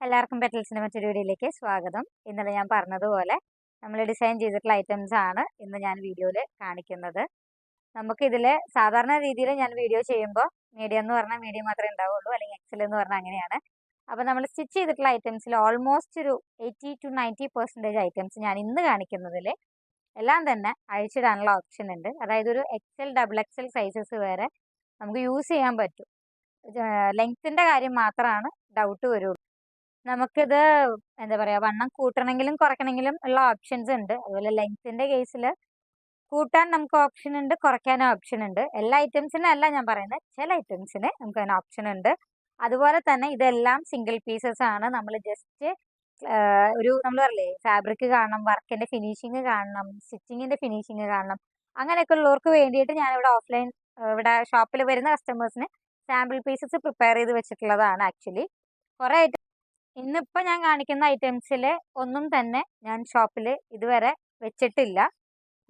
എല്ലാവർക്കും പെറ്റൽസിന്റെ മറ്റൊരു വീഡിയോയിലേക്ക് സ്വാഗതം. ഇന്നലെ ഞാൻ പറഞ്ഞതുപോലെ നമ്മൾ ഡിസൈൻ ചെയ്തിട്ടുള്ള ഐറ്റംസ് ആണ് ഇന്ന് ഞാൻ വീഡിയോയിൽ കാണിക്കുന്നത്. നമുക്കിതിൽ സാധാരണ രീതിയിൽ ഞാൻ വീഡിയോ ചെയ്യുമ്പോൾ മീഡിയം എന്ന് പറഞ്ഞാൽ മീഡിയം മാത്രമേ ഉണ്ടാവുള്ളൂ അല്ലെങ്കിൽ എക്സൽ എന്ന് പറഞ്ഞാൽ അങ്ങനെയാണ്. അപ്പോൾ നമ്മൾ സ്റ്റിച്ച് ചെയ്തിട്ടുള്ള ഐറ്റംസിൽ ഓൾമോസ്റ്റ് ഒരു eighty to ninety percentage items ഞാൻ ഇന്ന് കാണിക്കുന്നതിൽ എല്ലാം തന്നെ അഴിച്ചിടാനുള്ള ഓപ്ഷൻ ഉണ്ട്. അതായത് ഒരു എക്സൽ ഡബിൾ എക്സൽ സൈസസ് വരെ നമുക്ക് യൂസ് ചെയ്യാൻ പറ്റും. ലെങ്ത്തിന്റെ കാര്യം മാത്രമാണ് ഡൗട്ട് വരുള്ളൂ നമുക്കിത് എന്താ പറയുക വണ്ണം കൂട്ടണമെങ്കിലും കുറയ്ക്കണമെങ്കിലും ഉള്ള ഓപ്ഷൻസ് ഉണ്ട്. അതുപോലെ ലെങ്ത്തിന്റെ കേസിൽ കൂട്ടാൻ നമുക്ക് ഓപ്ഷൻ ഉണ്ട് കുറയ്ക്കാനും ഓപ്ഷൻ ഉണ്ട്. എല്ലാ ഐറ്റംസിനും അല്ല ഞാൻ പറയുന്നത്. ചില ഐറ്റംസിന് നമുക്ക് അതിന് ഓപ്ഷൻ ഉണ്ട്. അതുപോലെ തന്നെ ഇതെല്ലാം സിംഗിൾ പീസസ് ആണ്. നമ്മൾ ജസ്റ്റ് ഒരു നമ്മൾ പറയില്ലേ ഫാബ്രിക് കാണണം വർക്കിന്റെ ഫിനിഷിങ് കാണണം സ്റ്റിച്ചിങ്ങിന്റെ ഫിനിഷിങ് കാണണം. അങ്ങനെയൊക്കെ ഉള്ളവർക്ക് വേണ്ടിയിട്ട് ഞാനിവിടെ ഓഫ്ലൈൻ ഇവിടെ ഷോപ്പിൽ വരുന്ന കസ്റ്റമേഴ്സിന് സാമ്പിൾ പീസസ് പ്രിപ്പയർ ചെയ്ത് വെച്ചിട്ടുള്ളതാണ് ആക്ച്വലി കുറേ ഇന്നിപ്പോൾ ഞാൻ കാണിക്കുന്ന ഐറ്റംസിൽ ഒന്നും തന്നെ ഞാൻ ഷോപ്പിൽ ഇതുവരെ വെച്ചിട്ടില്ല.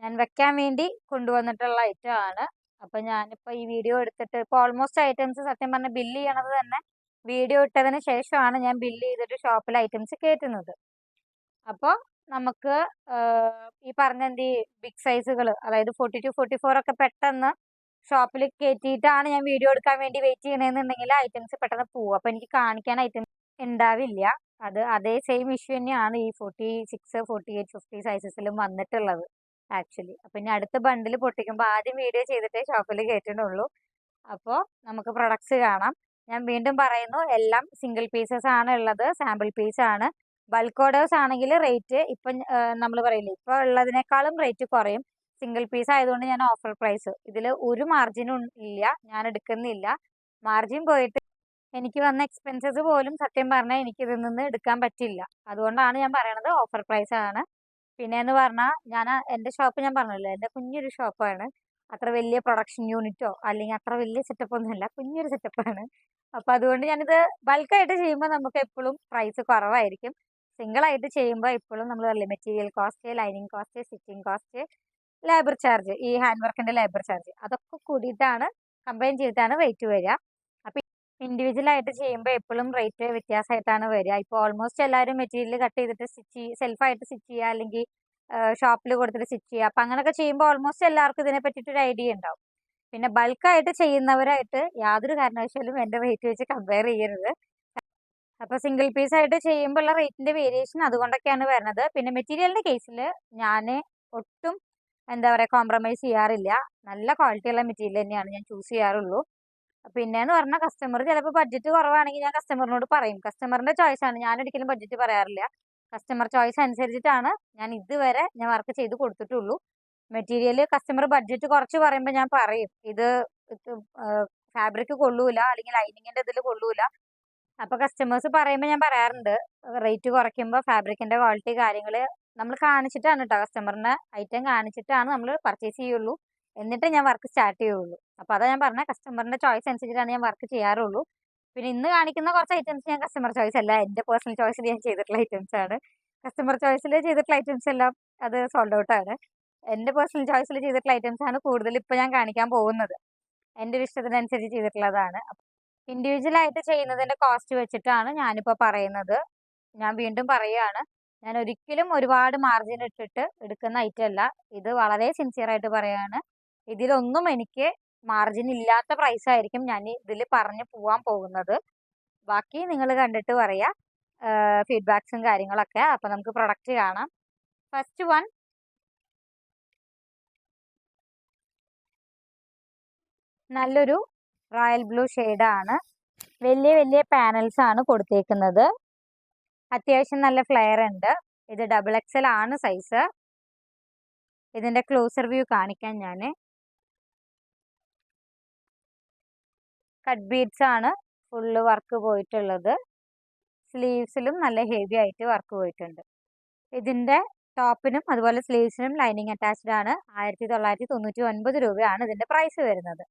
ഞാൻ വെക്കാൻ വേണ്ടി കൊണ്ടുവന്നിട്ടുള്ള ഐറ്റം ആണ്. അപ്പം ഞാനിപ്പോൾ ഈ വീഡിയോ എടുത്തിട്ട് ഇപ്പോൾ ഓൾമോസ്റ്റ് ഐറ്റംസ് സത്യം പറഞ്ഞാൽ ബില്ല് ചെയ്യണത് തന്നെ വീഡിയോ ഇട്ടതിന് ശേഷമാണ് ഞാൻ ബില്ല് ചെയ്തിട്ട് ഷോപ്പിൽ ഐറ്റംസ് കയറ്റുന്നത് അപ്പോൾ നമുക്ക് ഈ പറഞ്ഞ എന്ത് ബിഗ് സൈസുകൾ അതായത് ഫോർട്ടി ടു ഫോർട്ടി ഫോർ ഒക്കെ പെട്ടെന്ന് ഷോപ്പിൽ കയറ്റിയിട്ടാണ് ഞാൻ വീഡിയോ എടുക്കാൻ വേണ്ടി വെയിറ്റ് ചെയ്യണമെന്നുണ്ടെങ്കിൽ ഐറ്റംസ് പെട്ടെന്ന് പോകും അപ്പോൾ എനിക്ക് കാണിക്കാൻ ഐറ്റംസ് ഉണ്ടാവില്ല. അത് അതേ സെയിം ഇഷ്യൂ തന്നെയാണ് ഈ forty six forty eight fifty സൈസസിലും വന്നിട്ടുള്ളത് ആക്ച്വലി അപ്പം ഇനി അടുത്ത ബണ്ടിൽ പൊട്ടിക്കുമ്പോൾ ആദ്യം വീഡിയോ ചെയ്തിട്ടേ ഷോപ്പിൽ കയറ്റുന്നുള്ളൂ അപ്പോൾ നമുക്ക് പ്രൊഡക്ട്സ് കാണാം. ഞാൻ വീണ്ടും പറയുന്നു എല്ലാം സിംഗിൾ പീസസ് ആണ് ഉള്ളത് സാമ്പിൾ പീസ് ആണ്. ബൾക്ക് ഓർഡേഴ്സ് ആണെങ്കിൽ റേറ്റ് ഇപ്പം നമ്മൾ പറയില്ലേ ഇപ്പോൾ ഉള്ളതിനേക്കാളും റേറ്റ് കുറയും. സിംഗിൾ പീസ് ആയതുകൊണ്ട് ഞാൻ ഓഫർ പ്രൈസ് ഇതിൽ ഒരു മാർജിനും ഇല്ല ഞാൻ എടുക്കുന്നില്ല. മാർജിൻ പോയിട്ട് എനിക്ക് വന്ന എക്സ്പെൻസസ് പോലും സത്യം പറഞ്ഞാൽ എനിക്ക് ഇതിൽ നിന്ന് എടുക്കാൻ പറ്റില്ല. അതുകൊണ്ടാണ് ഞാൻ പറയണത് ഓഫർ പ്രൈസ് ആണ്. പിന്നെ എന്ന് പറഞ്ഞാൽ ഞാൻ എന്റെ ഷോപ്പ് ഞാൻ പറഞ്ഞല്ലോ എന്റെ കുഞ്ഞൊരു ഷോപ്പാണ് അത്ര വലിയ പ്രൊഡക്ഷൻ യൂണിറ്റോ അല്ലെങ്കിൽ അത്ര വലിയ സെറ്റപ്പ് ഒന്നുമല്ല കുഞ്ഞൊരു സെറ്റപ്പാണ് അപ്പോൾ അതുകൊണ്ട് ഞാനിത് ബൾക്കായിട്ട് ചെയ്യുമ്പോൾ നമുക്ക് എപ്പോഴും പ്രൈസ് കുറവായിരിക്കും. സിംഗിൾ ആയിട്ട് ചെയ്യുമ്പോൾ എപ്പോഴും നമ്മൾ പറയില്ലേ material cost lining cost stitching cost labour charge ഈ ഹാൻഡ് വർക്കിന്റെ ലേബർ ചാർജ് അതൊക്കെ കൂടിയിട്ടാണ് കമ്പൈൻ ചെയ്തിട്ടാണ് റേറ്റ് വരിക. ഇൻഡിവിജ്വൽ ആയിട്ട് ചെയ്യുമ്പോൾ എപ്പോഴും റേറ്റ് വ്യത്യാസമായിട്ടാണ് വരിക. ഇപ്പോൾ ഓൾമോസ്റ്റ് എല്ലാവരും മെറ്റീരിയൽ കട്ട് ചെയ്തിട്ട് സ്റ്റിച്ച് സെൽഫായിട്ട് സ്റ്റിച്ച് ചെയ്യുക അല്ലെങ്കിൽ ഷോപ്പിൽ കൊടുത്തിട്ട് സ്റ്റിച്ച് ചെയ്യുക. അപ്പം അങ്ങനെയൊക്കെ ചെയ്യുമ്പോൾ ഓൾമോസ്റ്റ് എല്ലാവർക്കും ഇതിനെ പറ്റിയിട്ടൊരു ഐഡിയ ഉണ്ടാവും. പിന്നെ ബൾക്കായിട്ട് ചെയ്യുന്നവരായിട്ട് യാതൊരു കാരണവശാലും എന്റെ റേറ്റ് വെച്ച് കമ്പയർ ചെയ്യരുത്. അപ്പോൾ സിംഗിൾ പീസ് ആയിട്ട് ചെയ്യുമ്പോൾ ഉള്ള റേറ്റിന്റെ വേരിയേഷൻ അതുകൊണ്ടൊക്കെയാണ് വരുന്നത് പിന്നെ മെറ്റീരിയലിന്റെ കേസിൽ ഞാൻ ഒട്ടും എന്താ പറയുക കോംപ്രമൈസ് ചെയ്യാറില്ല. നല്ല ക്വാളിറ്റിയുള്ള മെറ്റീരിയൽ തന്നെയാണ് ഞാൻ ചൂസ് ചെയ്യാറുള്ളൂ. പിന്നെ എന്ന് പറഞ്ഞാൽ കസ്റ്റമർ ചിലപ്പോൾ ബഡ്ജറ്റ് കുറവാണെങ്കിൽ ഞാൻ കസ്റ്റമറിനോട് പറയും. കസ്റ്റമറിന്റെ ചോയ്സ് ആണ്. ഞാൻ ഒരിക്കലും ബഡ്ജറ്റ് പറയാറില്ല. കസ്റ്റമർ ചോയ്സ് അനുസരിച്ചിട്ടാണ് ഞാൻ ഇതുവരെ ഞാൻ വർക്ക് ചെയ്ത് കൊടുത്തിട്ടുള്ളൂ. മെറ്റീരിയൽ കസ്റ്റമർ ബഡ്ജറ്റ് കുറച്ച് പറയുമ്പോൾ ഞാൻ പറയും. ഇത് ഫാബ്രിക് കൊള്ളൂല. അല്ലെങ്കിൽ ലൈനിങ്ങിന്റെ ഇതിൽ കൊള്ളൂല. അപ്പൊ കസ്റ്റമേഴ്സ് പറയുമ്പോൾ ഞാൻ പറയാറുണ്ട്. റേറ്റ് കുറയ്ക്കുമ്പോൾ ഫാബ്രിക്കിന്റെ ക്വാളിറ്റി കാര്യങ്ങൾ നമ്മൾ കാണിച്ചിട്ടാണ് കേട്ടോ കസ്റ്റമറിന് ഐറ്റം കാണിച്ചിട്ടാണ് നമ്മൾ പർച്ചേസ് ചെയ്യുള്ളൂ. എന്നിട്ട് ഞാൻ വർക്ക് സ്റ്റാർട്ട് ചെയ്യുള്ളൂ. അപ്പോൾ അതാ ഞാൻ പറഞ്ഞ കസ്റ്റമറിന്റെ ചോയ്സ് അനുസരിച്ചിട്ടാണ് ഞാൻ വർക്ക് ചെയ്യാറുള്ളൂ. പിന്നെ ഇന്ന് കാണിക്കുന്ന കുറച്ച് ഐറ്റംസ് ഞാൻ കസ്റ്റമർ ചോയ്സ് അല്ല എന്റെ പേഴ്സണൽ ചോയ്സിൽ ഞാൻ ചെയ്തിട്ടുള്ള ഐറ്റംസ് ആണ്. കസ്റ്റമർ ചോയ്സിൽ ചെയ്തിട്ടുള്ള ഐറ്റംസ് എല്ലാം അത് സോൾഡ് ഔട്ട് ആണ്. എന്റെ പേഴ്സണൽ ചോയ്സിൽ ചെയ്തിട്ടുള്ള ഐറ്റംസ് ആണ് കൂടുതൽ ഇപ്പോൾ ഞാൻ കാണിക്കാൻ പോകുന്നത്. എന്റെ ഒരു ഇഷ്ടത്തിനനുസരിച്ച് ചെയ്തിട്ടുള്ളതാണ്. ഇൻഡിവിജ്വൽ ആയിട്ട് ചെയ്യുന്നതിന്റെ കോസ്റ്റ് വെച്ചിട്ടാണ് ഞാനിപ്പോൾ പറയുന്നത്. ഞാൻ വീണ്ടും പറയുകയാണ്. ഞാൻ ഒരിക്കലും ഒരുപാട് മാർജിൻ ഇട്ടിട്ട് എടുക്കുന്ന ഐറ്റം അല്ല. ഇത് വളരെ സിൻസിയർ ആയിട്ട് പറയുകയാണ്. ഇതിലൊന്നും എനിക്ക് മാർജിൻ ഇല്ലാത്ത പ്രൈസ് ആയിരിക്കും ഞാൻ ഇതിൽ പറഞ്ഞു പോവാൻ പോകുന്നത്. ബാക്കി നിങ്ങൾ കണ്ടിട്ട് പറയാ. ഫീഡ്ബാക്സും കാര്യങ്ങളൊക്കെ. അപ്പം നമുക്ക് പ്രൊഡക്റ്റ് കാണാം. ഫസ്റ്റ് വൺ നല്ലൊരു റോയൽ ബ്ലൂ ആണ്. വലിയ വലിയ പാനൽസ് ആണ് കൊടുത്തേക്കുന്നത്. അത്യാവശ്യം നല്ല ഫ്ലെയർ ഉണ്ട്. ഇത് ഡബിൾ എക്സൽ ആണ് സൈസ് ഇതിന്റെ ക്ലോസർ വ്യൂ കാണിക്കാൻ ഞാൻ കട്ട് ബീഡ്സ് ആണ് ഫുള്ള് വർക്ക് പോയിട്ടുള്ളത്. സ്ലീവ്സിലും നല്ല ഹെവി ആയിട്ട് വർക്ക് പോയിട്ടുണ്ട്. ഇതിന്റെ ടോപ്പിനും അതുപോലെ സ്ലീവ്സിനും ലൈനിങ് അറ്റാച്ച്ഡ് ആണ്. ആയിരത്തി തൊള്ളായിരത്തി തൊണ്ണൂറ്റി ഒൻപത് രൂപയാണ് ഇതിന്റെ പ്രൈസ് വരുന്നത്.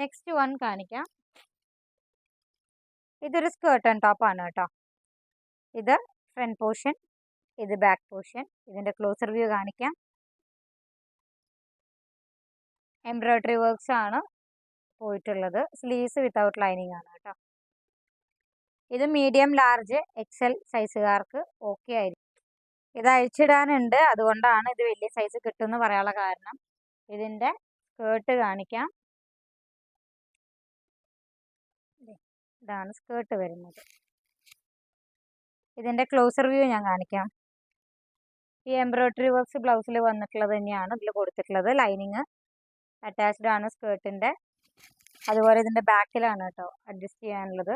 നെക്സ്റ്റ് വൺ കാണിക്കാം. ഇതൊരു സ്കേർട്ട് ആൻഡ് ടോപ്പ് ആണ് കേട്ടോ. ഇത് ഫ്രണ്ട് പോർഷൻ ഇത് ബാക്ക് പോർഷൻ ഇതിന്റെ ക്ലോസർ വ്യൂ കാണിക്കാം. എംബ്രോയ്ഡറി വർക്ക്സ് ആണ്. പോയിട്ടുള്ളത്. സ്ലീവ്സ് വിത്തൗട്ട് ലൈനിങ് ആണ് കേട്ടോ. ഇത് മീഡിയം ലാർജ് എക്സൽ സൈസുകാർക്ക് ഓക്കെ ആയിരിക്കും. ഇത് അഴിച്ചിടാനുണ്ട്. അതുകൊണ്ടാണ് ഇത് വലിയ സൈസ് കിട്ടുമെന്ന് പറയാനുള്ള കാരണം. ഇതിന്റെ സ്കേർട്ട് കാണിക്കാം. ഇതാണ് സ്കേർട്ട് വരുന്നത്. ഇതിന്റെ ക്ലോസർ വ്യൂ ഞാൻ കാണിക്കാം. ഈ എംബ്രോയിഡറി വർക്ക്സ് ബ്ലൗസിൽ വന്നിട്ടുള്ളത് തന്നെയാണ് ഇതിൽ കൊടുത്തിട്ടുള്ളത്. ലൈനിങ് അറ്റാച്ച്ഡ് ആണ് സ്കേർട്ടിന്റെ അതുപോലെ ഇതിന്റെ ബാക്കിലാണ് കേട്ടോ അഡ്ജസ്റ്റ് ചെയ്യാനുള്ളത്.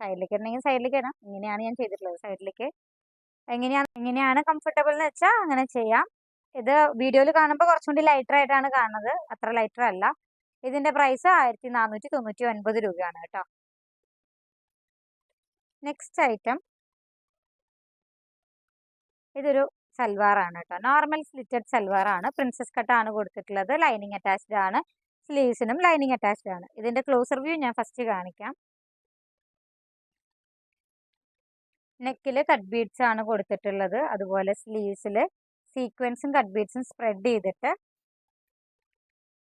സൈഡിലേക്ക് ഉണ്ടെങ്കിൽ സൈഡിലേക്ക് ഇടാം ഇങ്ങനെയാണ് ഞാൻ ചെയ്തിട്ടുള്ളത്. സൈഡിലേക്ക് എങ്ങനെയാണ് എങ്ങനെയാണ് കംഫർട്ടബിൾ എന്ന് വെച്ചാൽ അങ്ങനെ ചെയ്യാം. ഇത് വീഡിയോയിൽ കാണുമ്പോൾ കുറച്ചും കൂടി ലൈറ്റർ ആയിട്ടാണ് കാണുന്നത്. അത്ര ലൈറ്റർ അല്ല. ഇതിന്റെ പ്രൈസ് ആയിരത്തി നാനൂറ്റി തൊണ്ണൂറ്റി ഒൻപത് രൂപയാണ് കേട്ടോ. നെക്സ്റ്റ് ഐറ്റം ഇതൊരു സൽവാറാണ് കേട്ടോ. നോർമൽ സ്ലിറ്റഡ് സൽവാറാണ്. പ്രിൻസസ് കട്ടാണ് കൊടുത്തിട്ടുള്ളത്. ലൈനിങ് അറ്റാച്ച്ഡ് ആണ്. സ്ലീവ്സിനും ലൈനിങ് അറ്റാച്ച്ഡ് ആണ്. ഇതിന്റെ ക്ലോസർ വ്യൂ ഞാൻ ഫസ്റ്റ് കാണിക്കാം. നെക്കിൽ കട്ട് ബീഡ്സ് ആണ് കൊടുത്തിട്ടുള്ളത്. അതുപോലെ സ്ലീവ്സിൽ സീക്വൻസും കട്ട് ബീഡ്സും സ്പ്രെഡ് ചെയ്തിട്ട്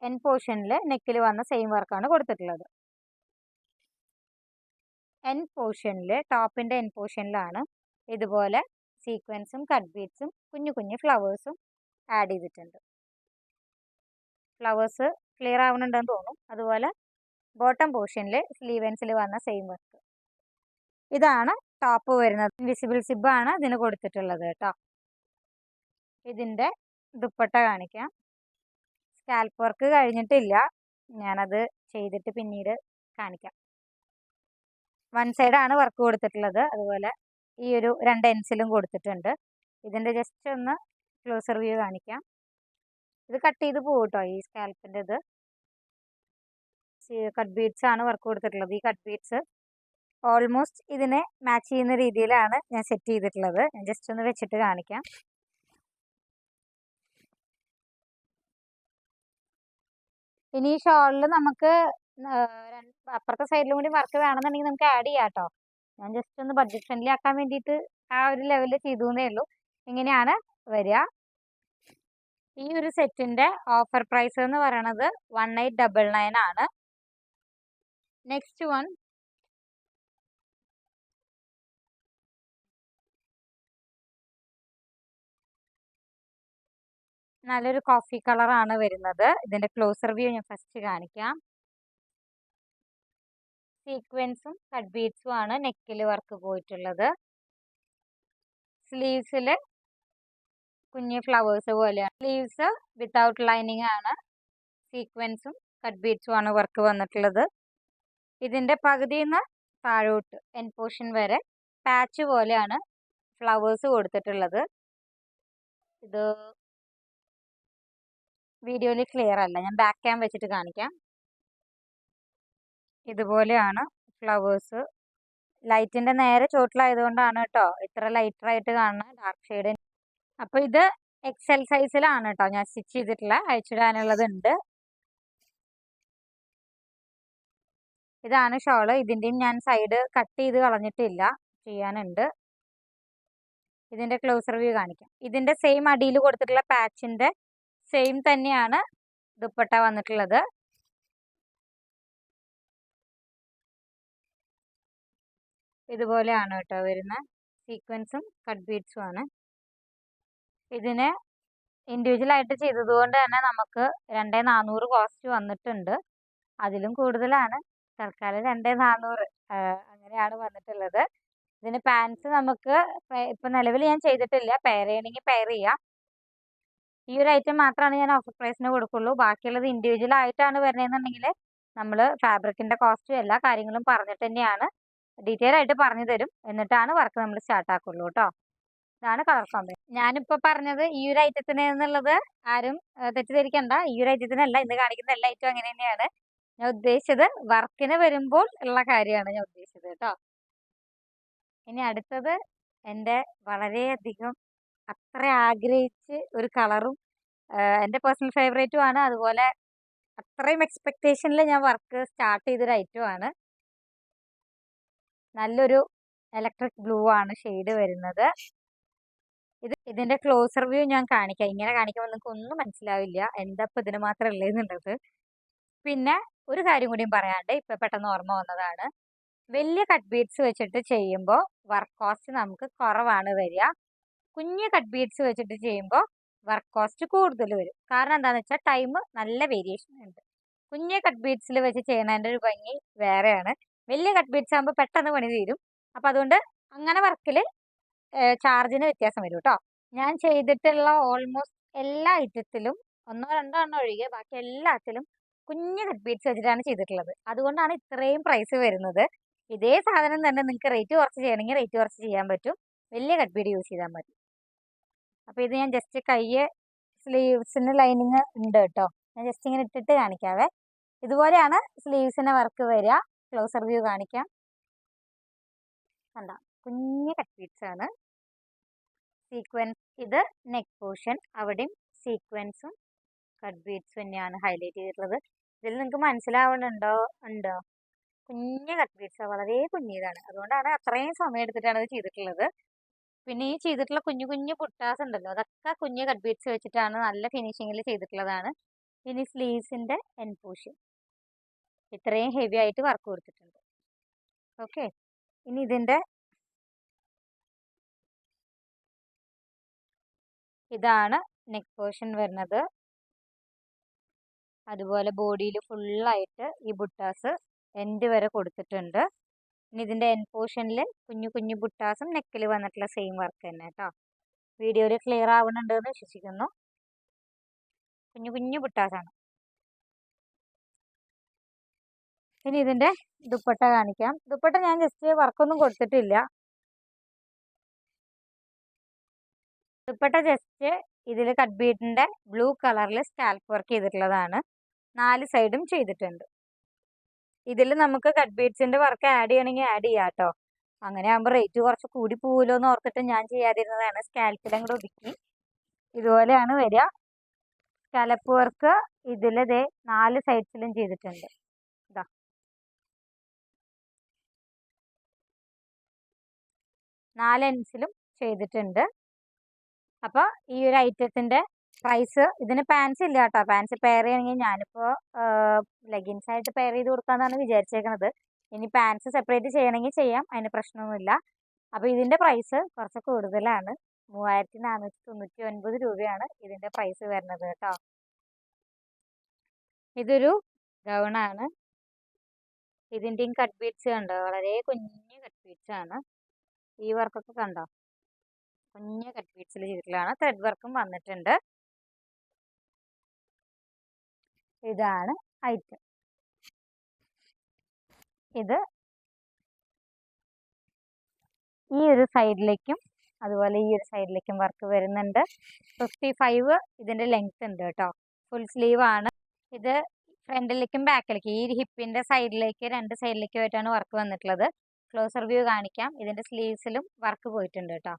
എൻ പോർഷനിൽ നെക്കിൽ വന്ന സെയിം വർക്കാണ് കൊടുത്തിട്ടുള്ളത്. എൻ പോർഷനിൽ ടോപ്പിന്റെ എൻ പോർഷനിലാണ് ഇതുപോലെ സീക്വൻസും കട്ട് ബീഡ്സും കുഞ്ഞു കുഞ്ഞു ഫ്ലവേഴ്സും ആഡ് ചെയ്തിട്ടുണ്ട്. ഫ്ലവേഴ്സ് ക്ലിയർ ആവുന്നുണ്ടെന്ന് തോന്നും. അതുപോലെ ബോട്ടം പോർഷനിൽ സ്ലീവൻസിൽ വന്ന സെയിം വർക്ക്. ഇതാണ് ടോപ്പ് വരുന്നത്. ഇൻവിസിബിൾ സിബാണ് ഇതിന് കൊടുത്തിട്ടുള്ളത് കേട്ടോ. ഇതിന്റെ ദുപ്പട്ട കാണിക്കാം. സ്കാൽപ്പ് വർക്ക് കഴിഞ്ഞിട്ടില്ല. ഞാനത് ചെയ്തിട്ട് പിന്നീട് കാണിക്കാം. വൺ സൈഡാണ് വർക്ക് കൊടുത്തിട്ടുള്ളത്. അതുപോലെ ഈ ഒരു രണ്ട് എൻസിലും കൊടുത്തിട്ടുണ്ട്. ഇതിന്റെ ജസ്റ്റ് ഒന്ന് ക്ലോസർ വ്യൂ കാണിക്കാം. ഇത് കട്ട് ചെയ്ത് പോകും കേട്ടോ ഈ സ്കാൽപ്പിന്റെ ഇത് കട്ട് ബീഡ്സ് ആണ് വർക്ക് കൊടുത്തിട്ടുള്ളത്. ഈ കട്ട് ബീഡ്സ് ഓൾമോസ്റ്റ് ഇതിനെ മാച്ച് ചെയ്യുന്ന രീതിയിലാണ് ഞാൻ സെറ്റ് ചെയ്തിട്ടുള്ളത്. ഞാൻ ജസ്റ്റ് ഒന്ന് വെച്ചിട്ട് കാണിക്കാം. ഇനി ഈ ഷോളിൽ നമുക്ക് അപ്പുറത്തെ സൈഡിലും കൂടി വർക്ക് വേണമെന്നുണ്ടെങ്കിൽ നമുക്ക് ആഡ് ചെയ്യാം കേട്ടോ ഞാൻ ജസ്റ്റ് ഒന്ന് ബഡ്ജറ്റ് ഫ്രണ്ട്ലി ആക്കാൻ വേണ്ടിയിട്ട് ആ ഒരു ലെവലിൽ ചെയ്തു എന്നേ ഉള്ളൂ. ഇങ്ങനെയാണ് വരിക. ഈ ഒരു സെറ്റിന്റെ ഓഫർ പ്രൈസ് എന്ന് പറയണത് വൺ ആണ്. Next one. നല്ലൊരു കോഫി കളറാണ് വരുന്നത്. ഇതിന്റെ ക്ലോസർ വ്യൂ ഞാൻ ഫസ്റ്റ് കാണിക്കാം. സീക്വൻസും കട്ട് ബീഡ്സും ആണ് നെക്കിൽ വർക്ക് പോയിട്ടുള്ളത്. സ്ലീവ്സിൽ കുഞ്ഞു ഫ്ലവേഴ്സ് പോലെയാണ്. സ്ലീവ്സ് വിത്തൗട്ട് ലൈനിങ് ആണ്. സീക്വൻസും കട്ട് ബീഡ്സും ആണ് വർക്ക് വന്നിട്ടുള്ളത്. ഇതിന്റെ പകുതിയിൽ നിന്ന് താഴോട്ട് എൻ പോർഷൻ വരെ പാച്ച് പോലെയാണ് ഫ്ലവേഴ്സ് കൊടുത്തിട്ടുള്ളത്. ഇത് വീഡിയോയിൽ ക്ലിയർ അല്ല. ഞാൻ ബാക്ക് ക്യാം വെച്ചിട്ട് കാണിക്കാം. ഇതുപോലെയാണ് ഫ്ലവേഴ്സ് ലൈറ്റിന്റെ നേരെ ചോട്ടിലായതുകൊണ്ടാണ് കേട്ടോ. ഇത്ര ലൈറ്റർ ആയിട്ട് കാണുന്ന ഡാർക്ക് ഷെയ്ഡ് അപ്പോൾ ഇത് എക്സൽ സൈസിലാണ് കേട്ടോ. ഞാൻ സ്റ്റിച്ച് ചെയ്തിട്ടുള്ള അയച്ചിടാനുള്ളത് ഉണ്ട് ഇതാണ് ഷോൾ ഇതിന്റെയും ഞാൻ സൈഡ് കട്ട് ചെയ്ത് കളഞ്ഞിട്ടില്ല. ചെയ്യാനുണ്ട്. ഇതിന്റെ ക്ലോസർ വ്യൂ കാണിക്കാം. ഇതിന്റെ സെയിം അടിയിൽ കൊടുത്തിട്ടുള്ള പാച്ചിന്റെ സെയിം തന്നെയാണ് ദുപ്പട്ട വന്നിട്ടുള്ളത്. ഇതുപോലെയാണ് കേട്ടോ വരുന്ന. സീക്വൻസും കട്ട് ബീഡ്സും ആണ്. ഇതിന് ഇൻഡിവിജ്വൽ ആയിട്ട് ചെയ്തതുകൊണ്ട് തന്നെ നമുക്ക് രണ്ടേ നാനൂറ് കോസ്റ്റ് വന്നിട്ടുണ്ട്. അതിലും കൂടുതലാണ്. തൽക്കാലം രണ്ടേ നാനൂറ് അങ്ങനെയാണ് വന്നിട്ടുള്ളത്. ഇതിന് പാൻസ് നമുക്ക് ഇപ്പൊ നിലവിൽ ഞാൻ ചെയ്തിട്ടില്ല. പെയർ ചെയ്യണമെങ്കിൽ പെയർ ചെയ്യാം. ഈ ഒരു ഐറ്റം മാത്രമാണ് ഞാൻ ഓഫർ പ്രൈസിന് കൊടുക്കുള്ളൂ. ബാക്കിയുള്ളത് ഇൻഡിവിജ്വൽ ആയിട്ടാണ് വരുന്നതെന്നുണ്ടെങ്കിൽ നമ്മൾ ഫാബ്രിക്കിന്റെ കോസ്റ്റും എല്ലാ കാര്യങ്ങളും പറഞ്ഞിട്ട് തന്നെയാണ്. ഡീറ്റെയിൽ ആയിട്ട് പറഞ്ഞു തരും. എന്നിട്ടാണ് വർക്ക് നമ്മൾ സ്റ്റാർട്ട് ആക്കുള്ളൂ കേട്ടോ. ഇതാണ് കളർ കോമ്പിനേഷൻ. ഞാനിപ്പോൾ പറഞ്ഞത് ഈ ഒരു ഐറ്റത്തിന് എന്നുള്ളത് ആരും തെറ്റിദ്ധരിക്കണ്ട. ഈ ഒരു ഐറ്റത്തിനല്ല ഇന്ന് കാണിക്കുന്ന എല്ലാ ഐറ്റവും അങ്ങനെ തന്നെയാണ്. ഞാൻ ഉദ്ദേശിച്ചത് വർക്കിന് വരുമ്പോൾ ഉള്ള കാര്യമാണ് ഞാൻ ഉദ്ദേശിച്ചത് കേട്ടോ. ഇനി അടുത്തത് എന്റെ വളരെയധികം അത്ര ആഗ്രഹിച്ച് ഒരു കളറും എന്റെ പേഴ്സണൽ ഫേവറേറ്റും ആണ്. അതുപോലെ അത്രയും എക്സ്പെക്റ്റേഷനിൽ ഞാൻ വർക്ക് സ്റ്റാർട്ട് ചെയ്തൊരു ഐറ്റം ആണ്. നല്ലൊരു ഇലക്ട്രിക് ബ്ലൂ ആണ് ഷെയ്ഡ് വരുന്നത്. ഇത് ഇതിന്റെ ക്ലോസർ വ്യൂ ഞാൻ കാണിക്കാം. ഇങ്ങനെ കാണിക്കുമ്പോൾ നിങ്ങൾക്ക് ഒന്നും മനസ്സിലാവില്ല. എന്താ ഇപ്പം ഇതിന് മാത്രമല്ലേ ഉള്ളതെന്നുള്ളത്. പിന്നെ ഒരു കാര്യം കൂടിയും പറയാണ്ട് ഇപ്പം പെട്ടെന്ന് ഓർമ്മ വന്നതാണ്. വലിയ കട്ട് ബീഡ്സ് വെച്ചിട്ട് ചെയ്യുമ്പോൾ വർക്ക് കോസ്റ്റ് നമുക്ക് കുറവാണ് വരിക. കുഞ്ഞ് കട്ട് ബീഡ്സ് വെച്ചിട്ട് ചെയ്യുമ്പോൾ വർക്ക് കോസ്റ്റ് കൂടുതൽ വരും. കാരണം എന്താണെന്ന് വെച്ചാൽ ടൈം നല്ല വേരിയേഷൻ ഉണ്ട്. കുഞ്ഞ് കട്ട് ബീഡ്സിൽ വെച്ച് ചെയ്യുന്നതിന്റെ ഒരു ഭംഗി വേറെയാണ്. വലിയ കട്ട് ബീഡ്സ് ആകുമ്പോൾ പെട്ടെന്ന് പണി തീരും. അപ്പം അതുകൊണ്ട് അങ്ങനെ വർക്കിൽ ചാർജിന് വ്യത്യാസം വരും കേട്ടോ ഞാൻ ചെയ്തിട്ടുള്ള ഓൾമോസ്റ്റ് എല്ലാ ഐറ്റത്തിലും ഒന്നോ രണ്ടോ എണ്ണം ഒഴികെ ബാക്കി എല്ലാത്തിലും കുഞ്ഞ് കട്ട് ബീഡ്സ് വെച്ചിട്ടാണ് ചെയ്തിട്ടുള്ളത്. അതുകൊണ്ടാണ് ഇത്രയും പ്രൈസ് വരുന്നത്. ഇതേ സാധനം തന്നെ നിങ്ങൾക്ക് റേറ്റ് കുറച്ച് ചെയ്യണമെങ്കിൽ റേറ്റ് കുറച്ച് ചെയ്യാൻ പറ്റും. വലിയ കട്ട് ബീഡ് യൂസ് ചെയ്താൽ മതി. അപ്പോൾ ഇത് ഞാൻ ജസ്റ്റ് കയ്യ് സ്ലീവ്സിന് ലൈനിങ് ഉണ്ട് കേട്ടോ. ഞാൻ ജസ്റ്റ് ഇങ്ങനെ ഇട്ടിട്ട് കാണിക്കാവേ. ഇതുപോലെയാണ് സ്ലീവ്സിന്റെ വർക്ക് വരിക. ക്ലോസർ വ്യൂ കാണിക്കാം. കണ്ട? കുഞ്ഞ് കട്ട് ആണ്. സീക്വൻസ് ഇത് നെക്ക് പോർഷൻ അവിടെയും സീക്വൻസും കട്ട് ബീഡ്സ് തന്നെയാണ് ഹൈലൈറ്റ് ചെയ്തിട്ടുള്ളത്. ഇതിൽ നിങ്ങൾക്ക് മനസ്സിലാവുന്നുണ്ടോ ഉണ്ടോ? കുഞ്ഞ് കട്ട് പീസാണ് വളരെ കുഞ്ഞിതാണ്. അതുകൊണ്ടാണ് അത്രയും സമയം എടുത്തിട്ടാണ് ഇത് ചെയ്തിട്ടുള്ളത്. പിന്നെ ഈ ചെയ്തിട്ടുള്ള കുഞ്ഞു കുഞ്ഞു പുട്ടാസ് ഉണ്ടല്ലോ അതൊക്കെ കുഞ്ഞ് കട്ട് ബീഡ്സ് വെച്ചിട്ടാണ് നല്ല ഫിനിഷിങ്ങിൽ ചെയ്തിട്ടുള്ളതാണ്. ഇനി സ്ലീവ്സിന്റെ എൻ പൂഷൻ ഇത്രയും ഹെവി ആയിട്ട് വർക്ക് കൊടുത്തിട്ടുണ്ട്. ഓക്കെ ഇനി ഇതിന്റെ ഇതാണ് നെക്ക് പോർഷൻ വരുന്നത്. അതുപോലെ ബോഡിയിൽ ഫുള്ളായിട്ട് ഈ ബുട്ടാസ് എൻഡ് വരെ കൊടുത്തിട്ടുണ്ട്. ഇനി ഇതിന്റെ എൻ പോർഷനിൽ കുഞ്ഞു കുഞ്ഞു ബുട്ടാസും നെക്കിൽ വന്നിട്ടുള്ള സെയിം വർക്ക് തന്നെ കേട്ടോ വീഡിയോയിൽ ക്ലിയർ ആവുന്നുണ്ട് എന്ന് വിശ്വസിക്കുന്നു. കുഞ്ഞു കുഞ്ഞു ബുട്ടാസാണ്. ഇനി ഇതിന്റെ ദുപ്പട്ട കാണിക്കാം. ദുപ്പട്ട ഞാൻ ജസ്റ്റ് വർക്കൊന്നും കൊടുത്തിട്ടില്ല. ദുപ്പട്ട ജസ്റ്റ് ഇതിൽ കട്ട് ബീറ്റിന്റെ ബ്ലൂ കളറിൽ സ്കാൽപ്പ് വർക്ക് ചെയ്തിട്ടുള്ളതാണ്. നാല് സൈഡും ചെയ്തിട്ടുണ്ട്. ഇതിൽ നമുക്ക് കട്ട് ബീഡ്സിന്റെ വർക്ക് ആഡ് ചെയ്യണമെങ്കിൽ ആഡ് ചെയ്യാം കേട്ടോ. അങ്ങനെ ആകുമ്പോൾ റേറ്റ് കുറച്ച് കൂടി പോവുമല്ലോ എന്ന് ഓർത്തിട്ട് ഞാൻ ചെയ്യാതിരുന്നതാണ്. സ്കാൽപ്പിലും കൂടെ ഒതുക്കി. ഇതുപോലെയാണ് വരിക. സ്കാലപ്പ് വർക്ക് ഇതിൽ ദേ നാല് സൈഡ്സിലും ചെയ്തിട്ടുണ്ട്. ഇതാ നാല് എൻസിലും ചെയ്തിട്ടുണ്ട്. അപ്പോൾ ഈ ഒരു ഐറ്റത്തിന്റെ പ്രൈസ് ഇതിന് പാൻസ് ഇല്ല കേട്ടോ. പാൻസ് പെയർ ചെയ്യണമെങ്കിൽ ഞാനിപ്പോൾ ലെഗിൻസ് ആയിട്ട് പെയർ ചെയ്ത് കൊടുക്കാമെന്നാണ് വിചാരിച്ചേക്കുന്നത് ഇനി പാൻസ് സെപ്പറേറ്റ് ചെയ്യണമെങ്കിൽ ചെയ്യാം. അതിന് പ്രശ്നമൊന്നുമില്ല. അപ്പോൾ ഇതിന്റെ പ്രൈസ് കുറച്ച് കൂടുതലാണ്. മൂവായിരത്തി നാനൂറ്റി തൊണ്ണൂറ്റി ഒൻപത് രൂപയാണ് ഇതിന്റെ പ്രൈസ് വരുന്നത് കേട്ടോ. ഇതൊരു ഗൗണാണ് ഇതിന്റെയും കട്ട് ബീഡ്സ് കണ്ടോ? വളരെ കുഞ്ഞു കട്ട് ബീഡ്സ് ആണ്. ഈ വർക്കൊക്കെ കണ്ടോ? കുഞ്ഞു കട്ട് ബീഡ്സിൽ ചെയ്തിട്ടുള്ളതാണ്. ത്രെഡ് വർക്കും വന്നിട്ടുണ്ട്. ഇതാണ് ഐറ്റം. ഇത് ഈ ഒരു സൈഡിലേക്കും അതുപോലെ ഈ ഒരു സൈഡിലേക്കും വർക്ക് വരുന്നുണ്ട്. ഫിഫ്റ്റി ഫൈവ് ഇതിന്റെ ലെങ്ത് ഉണ്ട് കേട്ടോ. ഫുൾ സ്ലീവ് ആണ്. ഇത് ഫ്രണ്ടിലേക്കും ബാക്കിലേക്കും ഈ ഹിപ്പിന്റെ സൈഡിലേക്ക് രണ്ട് സൈഡിലേക്കും ആയിട്ടാണ് വർക്ക് വന്നിട്ടുള്ളത്. ക്ലോസർ വ്യൂ കാണിക്കാം. ഇതിന്റെ സ്ലീവ്സിലും വർക്ക് പോയിട്ടുണ്ട് കേട്ടോ.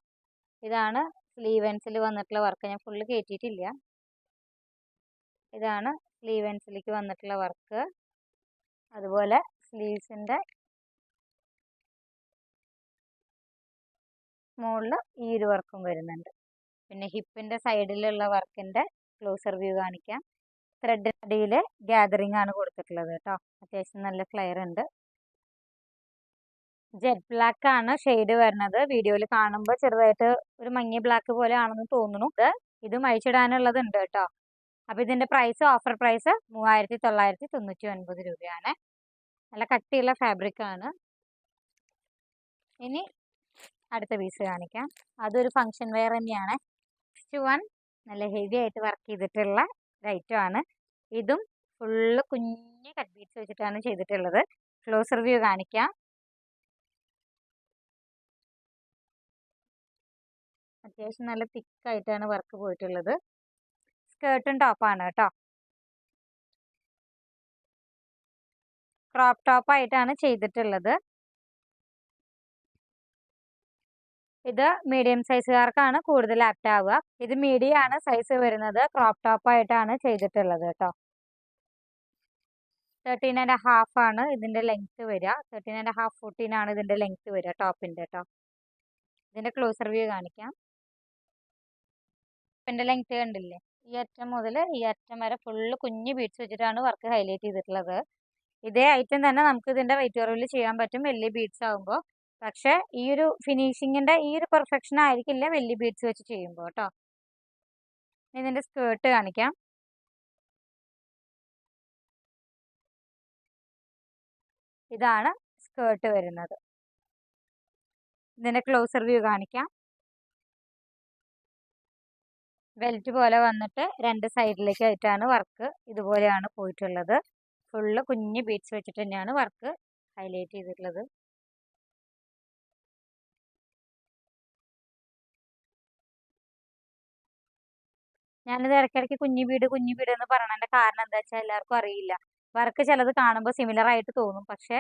ഇതാണ് സ്ലീവൻസിൽ വന്നിട്ടുള്ള വർക്ക്. ഞാൻ ഫുള്ള് കയറ്റിയിട്ടില്ല ഇതാണ് സ്ലീവൻസിലേക്ക് വന്നിട്ടുള്ള വർക്ക് അതുപോലെ സ്ലീവ്സിന്റെ മുകളിൽ ഈ ഒരു വർക്കും വരുന്നുണ്ട്. പിന്നെ ഹിപ്പിന്റെ സൈഡിലുള്ള വർക്കിന്റെ ക്ലോസർ വ്യൂ കാണിക്കാം. ത്രെഡിന്റെ അടിയിൽ ഗ്യാതറിംഗ് ആണ് കൊടുത്തിട്ടുള്ളത് കേട്ടോ. അത്യാവശ്യം നല്ല ഫ്ലെയർ ഉണ്ട്. ജെറ്റ് ബ്ലാക്ക് ആണ് ഷെയ്ഡ് വരുന്നത്. വീഡിയോയിൽ കാണുമ്പോൾ ചെറുതായിട്ട് ഒരു മങ്ങിയ ബ്ലാക്ക് പോലെ ആണെന്ന് തോന്നുന്നു ഇത് അഴിച്ചിടാനുള്ളത് ഉണ്ട് കേട്ടോ. അപ്പോൾ ഇതിന്റെ പ്രൈസ് ഓഫർ പ്രൈസ് മൂവായിരത്തി തൊള്ളായിരത്തി തൊണ്ണൂറ്റി ഒൻപത് രൂപയാണ്. നല്ല കട്ടിയുള്ള ഫാബ്രിക് ആണ്. ഇനി അടുത്ത പീസ് കാണിക്കാം. അതൊരു ഫങ്ഷൻ വെയർ തന്നെയാണ്. നെക്സ്റ്റ് വൺ നല്ല ഹെവി ആയിട്ട് വർക്ക് ചെയ്തിട്ടുള്ള ആണ്. ഇതും ഫുള്ള് കുഞ്ഞ് കട്ട് ബീഡ്സ് വെച്ചിട്ടാണ് ചെയ്തിട്ടുള്ളത്. ക്ലോസർ വ്യൂ കാണിക്കാം. അത്യാവശ്യം നല്ല തിക്കായിട്ടാണ് വർക്ക് പോയിട്ടുള്ളത്. സ്കേർട്ടും ടോപ്പാണ് കേട്ടോ. ക്രോപ്പ് ടോപ്പായിട്ടാണ് ചെയ്തിട്ടുള്ളത്. ഇത് മീഡിയം സൈസുകാർക്കാണ് കൂടുതൽ ആപ്റ്റ് ആവുക. ഇത് മീഡിയം ആണ് സൈസ് വരുന്നത്. ക്രോപ്പ് ടോപ്പ് ആയിട്ടാണ് ചെയ്തിട്ടുള്ളത് കേട്ടോ. തേർട്ടീൻ ആൻഡ് ഹാഫ് ആണ് ഇതിന്റെ ലെങ്ത് വരിക. തേർട്ടീൻ ആൻഡ് ഹാഫ് ഫോർട്ടീൻ ആണ് ഇതിന്റെ ലെങ്ത് വരിക ടോപ്പിന്റെ കേട്ടോ. ഇതിന്റെ ക്ലോസർ വ്യൂ കാണിക്കാം. ടോപ്പിന്റെ ലെങ്ത് കണ്ടില്ലേ? ഈ അറ്റം മുതൽ ഈ അറ്റം വരെ ഫുള്ള് കുഞ്ഞ് ബീഡ്സ് വെച്ചിട്ടാണ് വർക്ക് ഹൈലൈറ്റ് ചെയ്തിട്ടുള്ളത്. ഇതേ ഐറ്റം തന്നെ നമുക്ക് ഇതിന്റെ വെയിറ്റ് കുറവിൽ ചെയ്യാൻ പറ്റും. വലിയ ബീഡ്സ് ആകുമ്പോൾ പക്ഷേ ഈ ഒരു ഫിനിഷിങ്ങിന്റെ ഈ ഒരു പെർഫെക്ഷൻ ആയിരിക്കില്ല വലിയ ബീഡ്സ് വെച്ച് ചെയ്യുമ്പോൾ കേട്ടോ ഇതിന്റെ സ്കേർട്ട് കാണിക്കാം. ഇതാണ് സ്കേർട്ട് വരുന്നത്. ഇതിന്റെ ക്ലോസർ വ്യൂ കാണിക്കാം. ബെൽറ്റ് പോലെ വന്നിട്ട് രണ്ട് സൈഡിലേക്കായിട്ടാണ് വർക്ക് ഇതുപോലെയാണ് പോയിട്ടുള്ളത്. ഫുള്ള് കുഞ്ഞ് ബീഡ്സ് വെച്ചിട്ട് തന്നെയാണ് വർക്ക് ഹൈലൈറ്റ് ചെയ്തിട്ടുള്ളത്. ഞാനിത് ഇടയ്ക്കിടയ്ക്ക് കുഞ്ഞു വീട് കുഞ്ഞു വീട് എന്ന് പറയണതിന്റെ കാരണം എന്താ വെച്ചാൽ എല്ലാവർക്കും അറിയില്ല. വർക്ക് ചിലത് കാണുമ്പോൾ സിമിലർ ആയിട്ട് തോന്നും. പക്ഷേ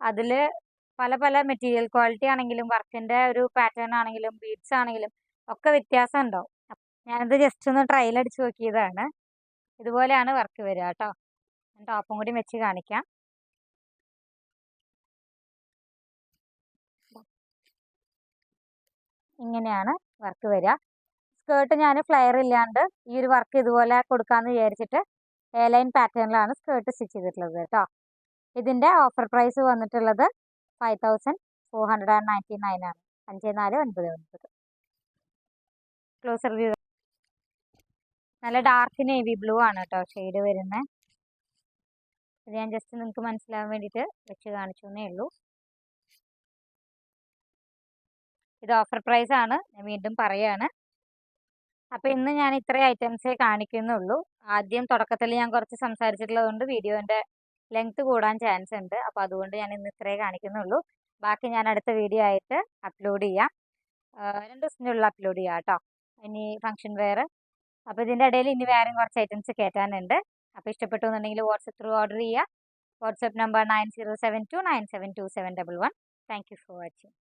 അതിൽ പല പല മെറ്റീരിയൽ ക്വാളിറ്റി ആണെങ്കിലും വർക്കിന്റെ ഒരു പാറ്റേൺ ആണെങ്കിലും ബീഡ്സ് ആണെങ്കിലും ഒക്കെ വ്യത്യാസം ഉണ്ടാവും. ഞാനിത് ജസ്റ്റ് ഒന്ന് ട്രയൽ അടിച്ച് നോക്കിയതാണ്. ഇതുപോലെയാണ് വർക്ക് വരിക കേട്ടോ. ഞാൻ ടോപ്പും കൂടി വെച്ച് കാണിക്കാം. ഇങ്ങനെയാണ് വർക്ക് വരിക. സ്കേർട്ട് ഞാൻ ഫ്ലെയർ ഇല്ലാണ്ട് ഈ ഒരു വർക്ക് ഇതുപോലെ കൊടുക്കാമെന്ന് വിചാരിച്ചിട്ട് എ ലൈൻ പാറ്റേണിലാണ് സ്കേർട്ട് സ്റ്റിച്ച് ചെയ്തിട്ടുള്ളത് കേട്ടോ. ഇതിന്റെ ഓഫർ പ്രൈസ് വന്നിട്ടുള്ളത് five thousand four hundred and ninety nine ആണ്. അഞ്ച് നാല് ഒൻപത് ഒൻപത്. ക്ലോസർ നല്ല ഡാർക്ക് നേവി ബ്ലൂ ആണ് കേട്ടോ ഷെയ്ഡ് വരുന്നത് ഇത് ഞാൻ ജസ്റ്റ് നിങ്ങൾക്ക് മനസ്സിലാവാൻ വേണ്ടിയിട്ട് വെച്ച് കാണിച്ചു എന്നേ ഉള്ളൂ. ഇത് ഓഫർ പ്രൈസ് ആണ്. ഞാൻ വീണ്ടും പറയാണ്. അപ്പോൾ ഇന്ന് ഞാൻ ഇത്രയും ഐറ്റംസേ കാണിക്കുന്നുള്ളൂ. ആദ്യം തുടക്കത്തിൽ ഞാൻ കുറച്ച് സംസാരിച്ചിട്ടുള്ളതുകൊണ്ട് വീഡിയോന്റെ ലെങ്ത് കൂടാൻ ചാൻസ് ഉണ്ട്. അപ്പോൾ അതുകൊണ്ട് ഞാൻ ഇന്ന് ഇത്രയേ കാണിക്കുന്നുള്ളൂ. ബാക്കി ഞാൻ അടുത്ത വീഡിയോ ആയിട്ട് അപ്ലോഡ് ചെയ്യാം. രണ്ട് ദിവസത്തിനുള്ളിൽ അപ്ലോഡ് ചെയ്യാം കേട്ടോ ഇനി ഫംഗ്ഷൻ വെയർ അപ്പോൾ ഇതിന്റെ ഇടയിൽ ഇനി വേറെ കുറച്ച് ഐറ്റംസ് കയറ്റാനുണ്ട് അപ്പോൾ ഇഷ്ടപ്പെട്ടു എന്നുണ്ടെങ്കിൽ വാട്സപ്പ് ത്രൂ ഓർഡർ ചെയ്യുക. WhatsApp number nine zero seven two nine seven two seven double one thank you for watching